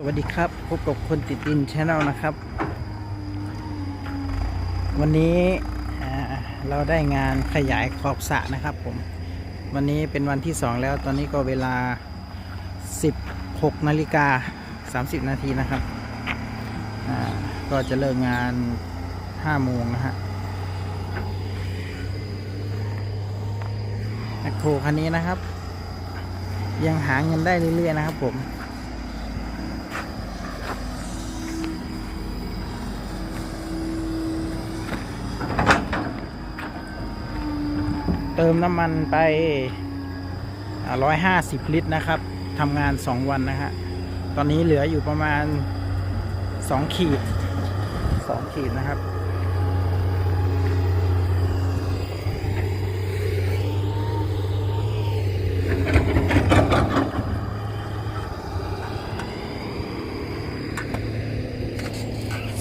สวัสดีครับพบกับคนติดดินช n แนลนะครับ วันนี้เราได้งานขยายขอบสระนะครับผม วันนี้เป็นวันที่ 2 แล้วตอนนี้ก็เวลา 16นาฬิกา 30 นาทีนะครับ ก็จะเลิกงาน 5 โมงนะฮะแมคโครคันนี้นะครับ ยังหาเงินได้เรื่อยๆนะครับผม เติมน้ำมันไปร้อยห้าสิบลิตรนะครับทำงานสองวันนะฮะตอนนี้เหลืออยู่ประมาณสองขีดสองขีดนะครับ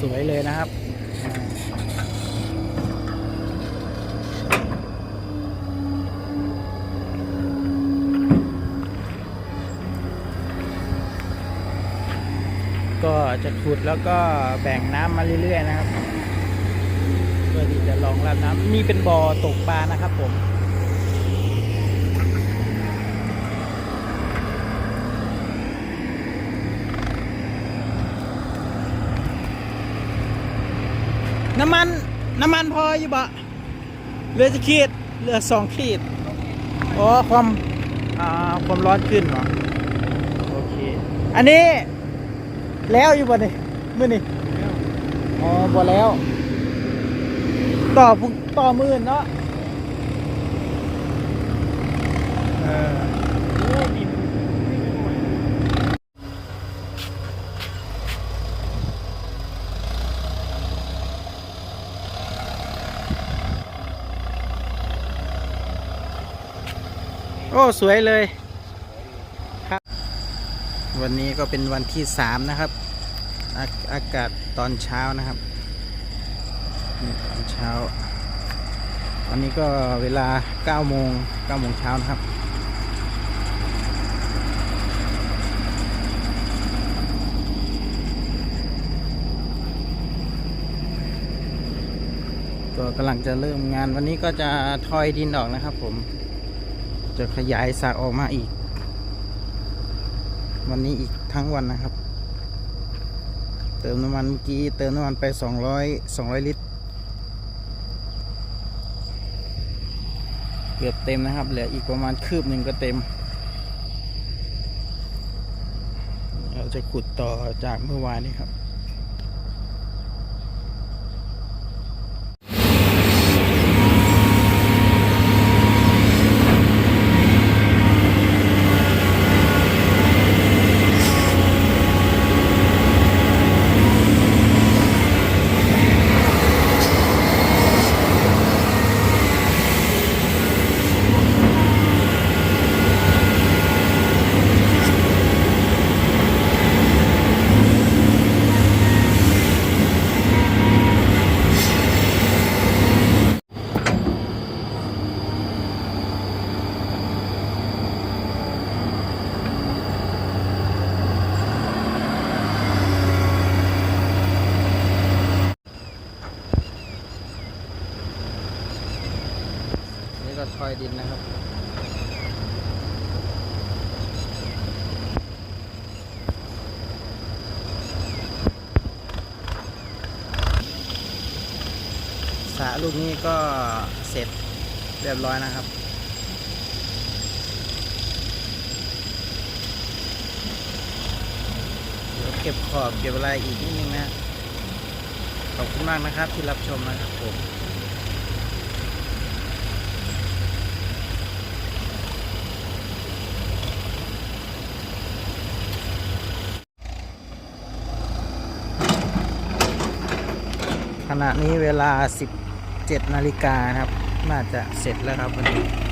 สวยเลยนะครับ ก็จะขุดแล้วก็แบ่งน้ำมาเรื่อยๆนะครับเพื่อที่จะรองรับน้ำนี่เป็นบ่อตกปลานะครับผมน้ำมัน น้ำมันพออยู่บะเหลือจะขีดเหลือสองขีดอ๋อความอ่าความร้อนขึ้นเหรอโอเค อันนี้ แล้วอยู่บ่นี่มือนี่อ๋อบ่แล้ว ต่อพุ่งต่อมื่นเนาะเออโอ้ สวยเลย วันนี้ก็เป็นวันที่สามนะครับอาอากาศตอนเช้านะครับตอนเช้าวันนี้ก็เวลา9โมง9โมงเช้านะครับก็กำลังจะเริ่มงานวันนี้ก็จะทอยดินออกนะครับผม จะขยายสระออกมาอีก วันนี้อีกทั้งวันนะครับ เติมน้ำมันเมื่อกี้เติมน้ำมันไป 200 200 ลิตร เกือบเต็มนะครับ เหลืออีกประมาณคืบหนึ่งก็เต็ม เราจะขุดต่อจากเมื่อวานนี้ครับ ก็ทอยดินนะครับสระลูกนี้ก็เสร็จเรียบร้อยนะครับเดี๋ยวเก็บขอบเก็บอะไรอีกนิดนึงนะขอบคุณมากนะครับที่รับชมนะครับผม ขณะนี้เวลา 17นาฬิกานะครับ น่าจะเสร็จแล้วครับวันนี้